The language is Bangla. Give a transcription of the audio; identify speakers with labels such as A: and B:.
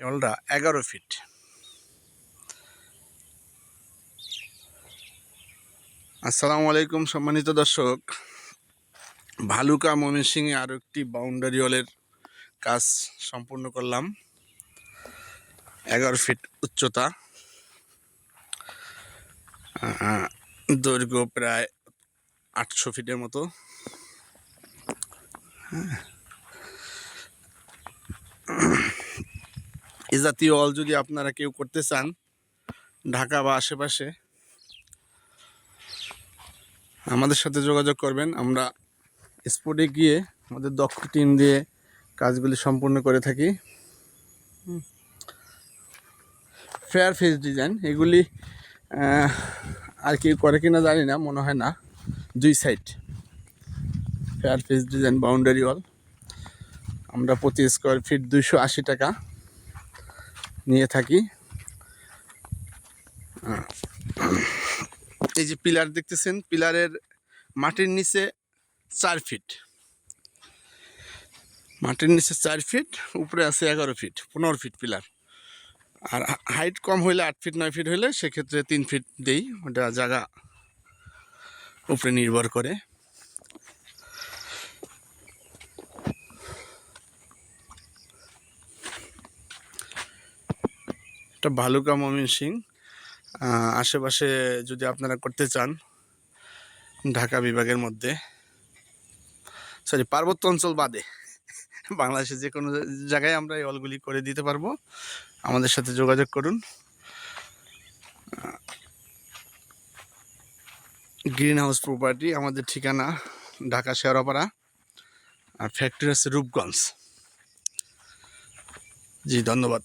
A: ওয়ালটা এগারো ফিট আসসালামু আলাইকুম সম্মানিত দর্শক। ভালুকা ময়মনসিংহে আরও একটি বাউন্ডারি ওয়ালের কাজ সম্পূর্ণ করলাম। এগারো ফিট উচ্চতা। দৈর্ঘ্য প্রায় আটশো ফিটের মতো। হ্যাঁ। এ জাতীয় অল যদি আপনারা কেউ করতে চান, ঢাকা বা আশেপাশে, আমাদের সাথে যোগাযোগ করবেন। আমরা স্পটে গিয়ে আমাদের দক্ষ টিম দিয়ে কাজগুলি সম্পূর্ণ করে থাকি। ফেয়ার ফেস ডিজাইন, এগুলি আর কেউ করে কিনা জানি না, মনে হয় না। দুই side. Fair face design, boundary wall আমরা প্রতি স্কোয়ার ফিট দুইশো আশি টাকা। নিয়ে থাকি। এই যে পিলার দেখতেছেন, পিলারের মাটির নিচে চার ফিট। মাটির নিচে চার ফিট, উপরে আছে এগারো ফিট, পনেরো ফিট পিলার। আর হাইট কম হইলে আট ফিট, নয় ফিট হইলে সেক্ষেত্রে তিন ফিট দেই, ওটা জায়গা উপরে নির্ভর করে। এটা ভালুকা মমিন সিং আশেপাশে যদি আপনারা করতে চান, ঢাকা বিভাগের মধ্যে সরি পার্বত্য অঞ্চল বাদে বাংলাদেশে যে কোনো জায়গায় আমরা এই অলগুলি করে দিতে পারব। আমাদের সাথে যোগাযোগ করুন। গ্রিন হাউস প্রপার্টি আমাদের ঠিকানা, ঢাকা শেওড়াপাড়া আর ফ্যাক্টরি হচ্ছে রূপগঞ্জ। জি, ধন্যবাদ।